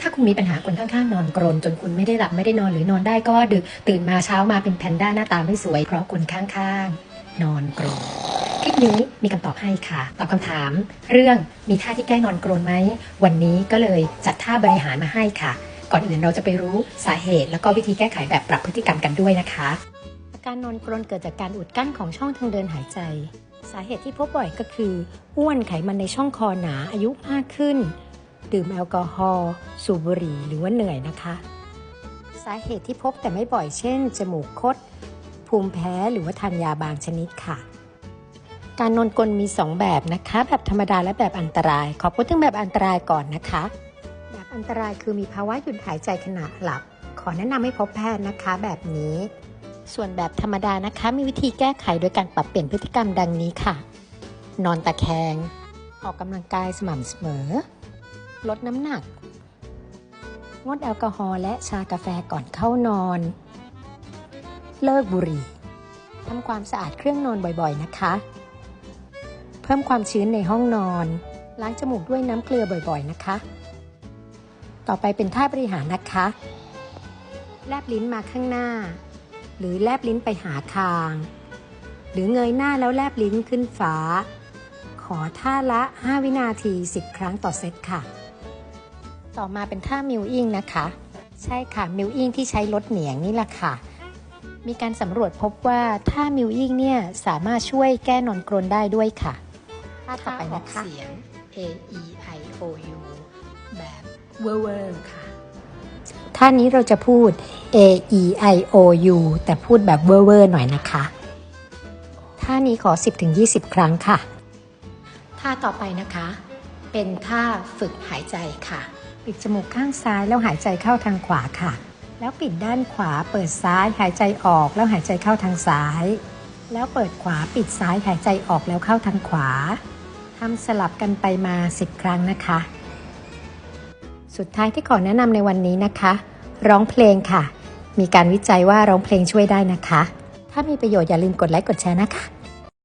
ถ้าคุณมีปัญหาคนข้างๆนอนกรนจนคุณไม่ได้หลับไม่ได้นอนหรือนอนได้ก็ดึกตื่นมาเช้ามาเป็นแพนด้าหน้าตาไม่สวย เพราะคนข้างๆ นอนกรนคลิปนี้มีคำตอบให้ค่ะ ตอบคำถาม เรื่องมีท่าที่แก้นอนกรนไหมวันนี้ก็เลยจัดท่าบริหารมาให้ค่ะ ก่อนอื่นเราจะไปรู้สาเหตุ แล้วก็วิธีแก้ไขแบบปรับพฤติกรรมกันด้วยนะคะอาการนอนกรนเกิดจากการอุดกั้นของช่องทางเดินหายใจ สาเหตุที่พบบ่อยก็คืออ้วนไขมันในช่องคอหนาอายุมากขึ้น ดื่มแอลกอฮอล์สูบบุหรี่หรือว่าเหนื่อยนะคะ สาเหตุที่พบแต่ไม่บ่อยเช่น จมูกคด ภูมิแพ้หรือว่าทานยาบางชนิดค่ะ การนอนกลนมี 2 แบบนะคะ แบบธรรมดาและแบบอันตราย ขอพูดถึงแบบอันตรายก่อนนะคะ แบบอันตรายคือมีภาวะหยุดหายใจขณะหลับ ขอแนะนำให้พบแพทย์นะคะแบบนี้ ส่วนแบบธรรมดานะคะ มีวิธีแก้ไขโดยการปรับเปลี่ยนพฤติกรรมดังนี้ค่ะ นอนตะแคง ออกกำลังกายสม่ำเสมอ ลดน้ำหนัก งดแอลกอฮอล์และชากาแฟก่อนเข้านอน เลิกบุหรี่ทำความสะอาดเครื่องนอนบ่อยๆนะคะ เพิ่มความชื้นในห้องนอน ล้างจมูกด้วยน้ำเกลือบ่อยๆนะคะ ต่อไปเป็นท่าบริหารนะคะ แลบลิ้นมาข้างหน้า หรือแลบลิ้นไปหาคาง หรือเงยหน้าแล้วแลบลิ้นขึ้นฟ้า ขอท่าละ 5 วินาที 10 ครั้งต่อเซตค่ะ ต่อมาเป็นท่ามิวอิงนะคะ ใช่ค่ะมิวอิงที่ใช้ลดเหนียงนี่แหละค่ะ มีการสำรวจพบว่าท่ามิวอิงเนี่ยสามารถช่วยแก้นอนกรนได้ด้วยค่ะท่าต่อไปนะคะเสียง A E I O U แบบเวอร์เวอร์ค่ะท่านี้เราจะพูด a e i o u แต่พูดแบบเวอร์เวอร์หน่อยนะคะท่านี้ขอ 10-20 ครั้งค่ะ ท่าต่อไปนะคะ เป็นท่าฝึกหายใจค่ะ ปิดจมูกข้างซ้ายแล้วหายใจเข้าทางขวาค่ะ แล้วปิดด้านขวาเปิดซ้ายหายใจออกแล้วหายใจเข้าทางซ้าย แล้วเปิดขวาปิดซ้ายหายใจออกแล้วเข้าทางขวาทำสลับกันไปมา 10 ครั้งนะคะ สุดท้ายที่ขอแนะนำในวันนี้นะคะ ร้องเพลงค่ะ มีการวิจัยว่าร้องเพลงช่วยได้นะคะ ถ้ามีประโยชน์อย่าลืมกดไลค์กดแชร์นะคะ